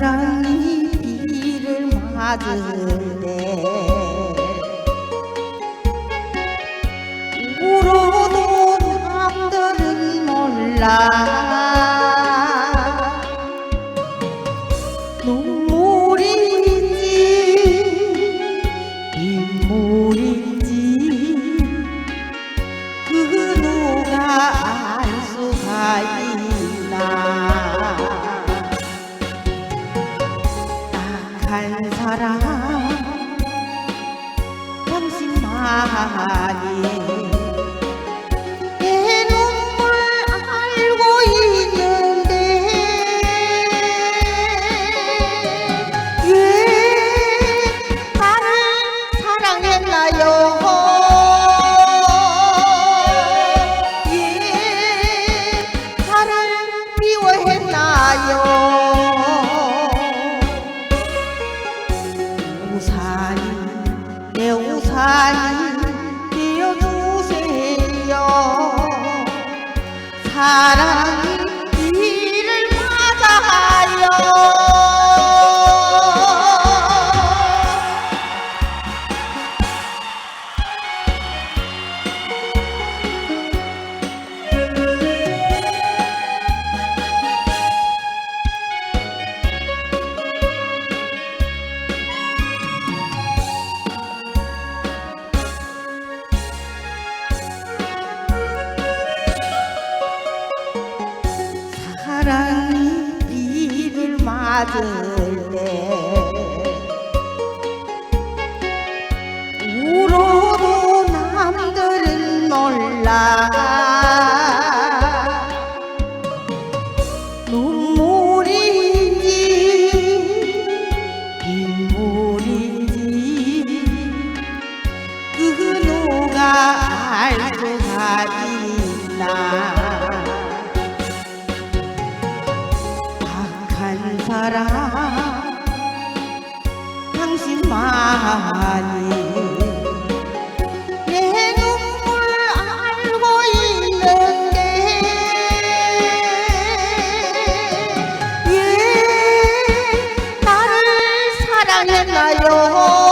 사랑 이를 맞을때 울어도 남들은 몰라. 사랑. 당신만이 사랑이 비를 맞을 때 사랑 당신만이 내 눈물 알고 있는데. 예 나를 사랑했나요?